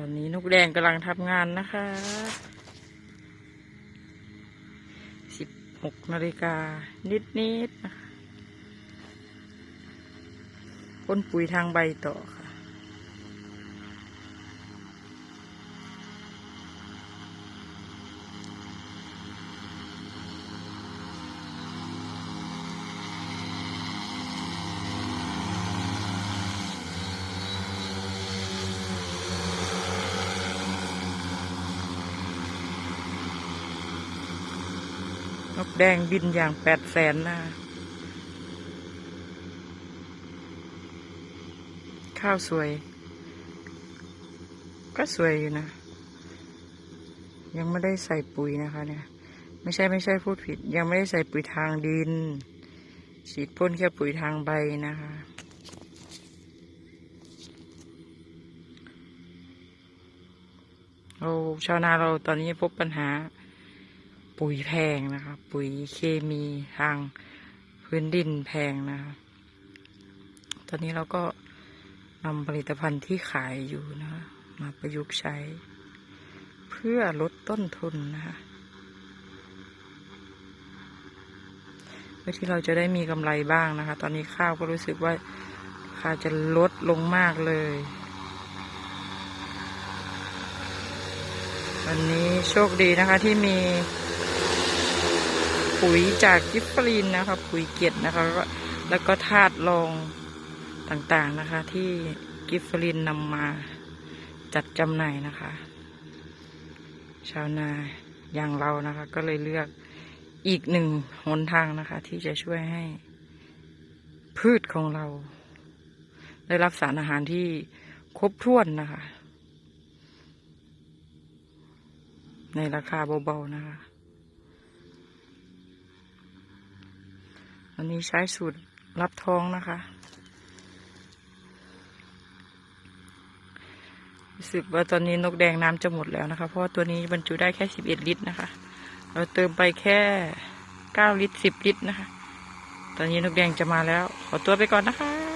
อนนี้นกแดงกำลังทำงานนะคะ สิบหกนาฬิกา นิดนิดๆนะคะพ่นปุ๋ยทางใบต่อค่ะ นกแดงบินอย่างแปดแสนนะข้าวสวย ก็สวยอยู่นะ ยังไม่ได้ใส่ปุ๋ยนะคะเนี่ย ไม่ใช่ไม่ใช่พูดผิด ยังไม่ได้ใส่ปุ๋ยทางดิน ฉีดพ่นแค่ปุ๋ยทางใบนะคะเราชาวนาเราตอนนี้พบปัญหา ปุ๋ยแพงนะคะ ปุ๋ยเคมีทางพื้นดินแพงนะคะตอนนี้เราก็นำผลิตภัณฑ์ที่ขายอยู่นะคะมาประยุกต์ใช้ เพื่อลดต้นทุนนะคะเพื่อที่เราจะได้มีกำไรบ้างนะคะ ตอนนี้ข้าวก็รู้สึกว่าราคาจะลดลงมากเลย วันนี้โชคดีนะคะที่มี ปุ๋ยจากกิฟฟรีนนะคะ ปุ๋ยเกล็ดนะคะ แล้วก็ธาตุรองต่างๆนะคะ ที่กิฟฟรีนนำมาจัดจำหน่ายนะคะ ชาวนาอย่างเรานะคะ ก็เลยเลือกอีกหนึ่งหนทางนะคะ ที่จะช่วยให้ พืชของเรา ได้รับสารอาหารที่ครบถ้วนนะคะ ในราคาเบาๆนะคะ วันนี้ใช้สูตรรับท้องนะคะ รู้สึกว่าตอนนี้นกแดงน้ำจะหมดแล้วนะคะ เพราะว่าตัวนี้บรรจุได้แค่สิบเอ็ดลิตรนะคะ เราเติมไปแค่เก้าลิตรสิบลิตรนะคะ ตอนนี้นกแดงจะมาแล้ว ขอตัวไปก่อนนะคะ